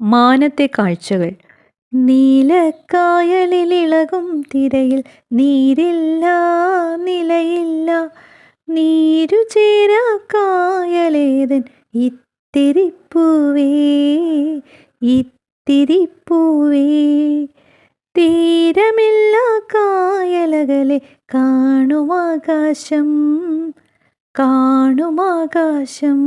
മാനത്തെ കാഴ്ചകൾ. നീലക്കായലിളകും തിരയിൽ നീരില്ല നിലയില്ല. നീരു ചേരാ കായലേതൻ ഇത്തിരിപ്പൂവേ ഇത്തിരിപ്പൂവേ. തീരമില്ല കായലകലെ കാണുമാകാശം കാണുമാകാശം.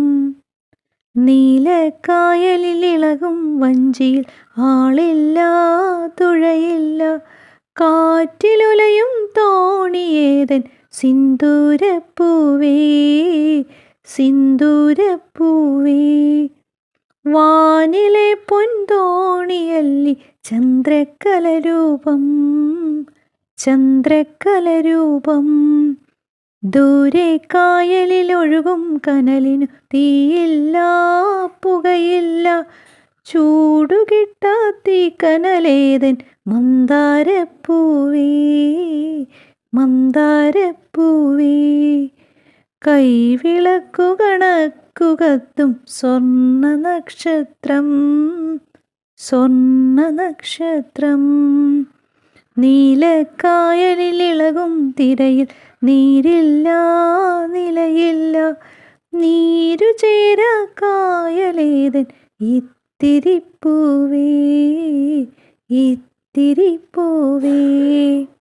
നീലക്കായലിലിളകും വഞ്ചിയിൽ ആളില്ല തുഴയില്ല. കാറ്റിലുലയും തോണിയേതൻ സിന്ദൂരപ്പൂവേ സിന്ദൂരപ്പൂവേ. വാനിലെ പൊൻതോണിയല്ലി ചന്ദ്രക്കലരൂപം ചന്ദ്രക്കലരൂപം. ദൂരെ കായലിൽ ഒഴുകും കനലിനു തീയില്ല പുകയില്ല. ചൂടുകിട്ടാത്തീ കനലേതൻ മന്ദാരപ്പൂവേ മന്ദാരപ്പൂവേ. കൈവിളക്കു കണക്കുകത്തും സ്വർണ നക്ഷത്രം സ്വർണ നക്ഷത്രം. നീലക്കായലിലിളകും തിരയിൽ നീരില്ല നിലയില്ല. നീരു ചേരാ കായലേതൻ ഇത്തിരിപ്പൂവേ ഇത്തിരിപ്പൂവേ.